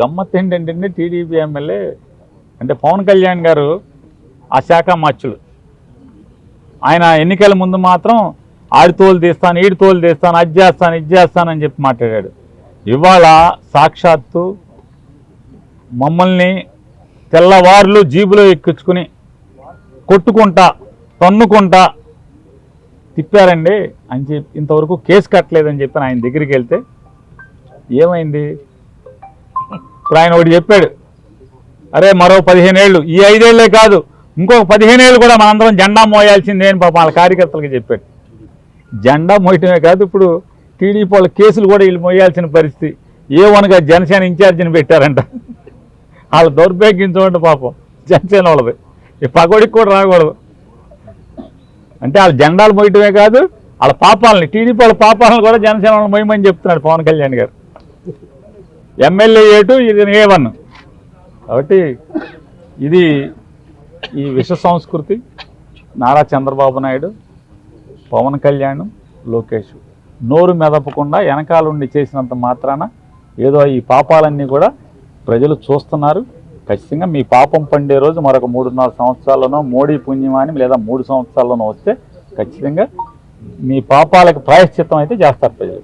గమ్మత్ ఏంటంటే TDP MLA అంటే పవన్ కళ్యాణ్ గారు ఆ శాఖ మార్చులు. ఆయన ఎన్నికల ముందు మాత్రం ఆడి తోలు తీస్తాను ఈడి తోలు తీస్తాను అది చేస్తాను ఇది చేస్తానని చెప్పి మాట్లాడాడు. ఇవాళ సాక్షాత్తు మమ్మల్ని తెల్లవారులు జీబులో ఎక్కించుకుని కొట్టుకుంటా తన్నుకుంటా తిప్పారండి అని చెప్పి ఇంతవరకు కేసు కట్టలేదని చెప్పి ఆయన దగ్గరికి వెళ్తే ఏమైంది? ఇప్పుడు ఆయన ఒకటి చెప్పాడు అరే మరో పదిహేను ఏళ్ళు. ఈ ఐదేళ్ళే కాదు ఇంకొక పదిహేను ఏళ్ళు కూడా మనందరం జెండా మోయాల్సిందే అని పాపం వాళ్ళ కార్యకర్తలకు చెప్పాడు. జెండా మోయటమే కాదు ఇప్పుడు టీడీపీ వాళ్ళ కేసులు కూడా వీళ్ళు మోయాల్సిన పరిస్థితి. ఏ వనగా జనసేన ఇన్ఛార్జిని పెట్టారంట. వాళ్ళ దౌర్భాగ్యం చూడండి పాపం జనసేన వాళ్ళది. ఈ పగోడికి కూడా రాకూడదు. అంటే వాళ్ళ జెండాలు మోయటమే కాదు వాళ్ళ పాపాలని టీడీపీ వాళ్ళ పాపాలను కూడా జనసేన వాళ్ళు మోయమని చెప్తున్నాడు పవన్ కళ్యాణ్ గారు. ఎమ్మెల్యే ఏటు ఇది ఏ వన్ కాబట్టి ఇది ఈ విశ్వ సంస్కృతి నారా చంద్రబాబు నాయుడు పవన్ కళ్యాణ్ లోకేష్. నోరు మెదపకుండా వెనకాలండి చేసినంత మాత్రాన ఏదో ఈ పాపాలన్నీ కూడా ప్రజలు చూస్తున్నారు. ఖచ్చితంగా మీ పాపం పండే రోజు మరొక మూడున్నర సంవత్సరాల్లోనో మోడీ పుణ్యమాని లేదా మూడు సంవత్సరాల్లోనో వస్తే ఖచ్చితంగా మీ పాపాలకు ప్రాయశ్చిత్తం అయితే చేస్తారు ప్రజలు.